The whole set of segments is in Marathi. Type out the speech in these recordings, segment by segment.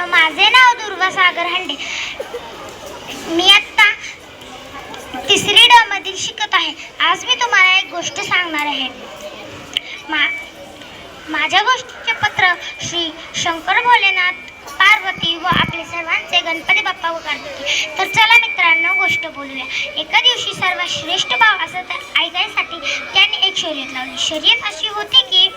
मित्रांनो माझे नाव दुर्गा सागर हंडे. मी आत्ता तिसरी ड मधील शिकत आहे. आज मी तुम्हाला एक गोष्ट सांगणार आहे. मा माझ्या गोष्टीचे पत्र श्री शंकर भोलेनाथ पार्वती व आपले सर्वांचे गणपती बाप्पा व कार्तिकी. तर चला मित्रांनो गोष्ट बोलूया. एका दिवशी सर्वात श्रेष्ठ भाव असं तर ऐकायसाठी त्याने एक शर्यत लावली. शर्यत अशी होती की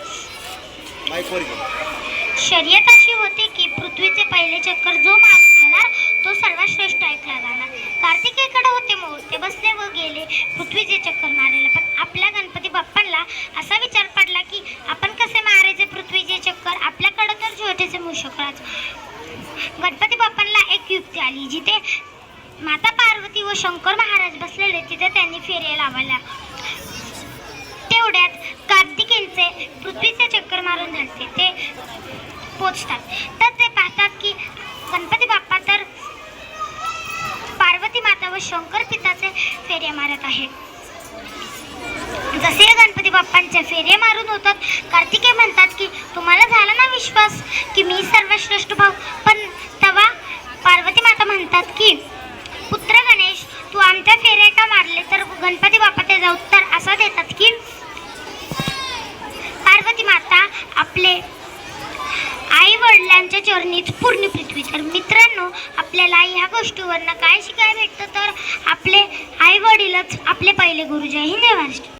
शर्यत अशी होती की पृथ्वीचे पहिले चक्कर जो मारून येणार तो सर्वात श्रेष्ठ ऐकला जाणार कार्तिकेकडे होते मोर ते बसले व गेले पृथ्वीचे चक्कर मारायला. पण आपल्या गणपती बाप्पांना असा विचार पडला की आपण कसे मारायचे पृथ्वीचे चक्कर? आपल्याकडे तर छोटेसे मूषकराज गणपती बाप्पांना एक युक्ती आली जिथे माता पार्वती व शंकर महाराज बसलेले तिथे त्यांनी फेऱ्या लावायला तेवढ्यात कार्तिकेंचे पृथ्वीचे चक्कर मारून झाले ते पोचतात. तर ते पाहतात की गणपती बाप्पा तर पार्वती माता व शंकर पिताचे फेरे मारत आहेत. जसे गणपती बाप्पांचे फेरे मारून होतात कार्तिके म्हणतात की तुम्हाला झाला ना विश्वास की मी सर्वश्रेष्ठ भाऊ? पण तेव्हा पार्वती माता म्हणतात की पुत्र गणेश तू आमच्या फेरे का मारले तर गणपती बाप्पा त्याचा उत्तर असं देतात की पार्वती माता आपले त्यांच्या चरणीत चरणीच पूर्ण पृथ्वी. तर मित्रांनो आपल्याला ह्या गोष्टीवरनं काय शिकायला भेटतं? तर आपले आई वडीलच आपले पहिले गुरुजी हिंदे महाराष्ट्र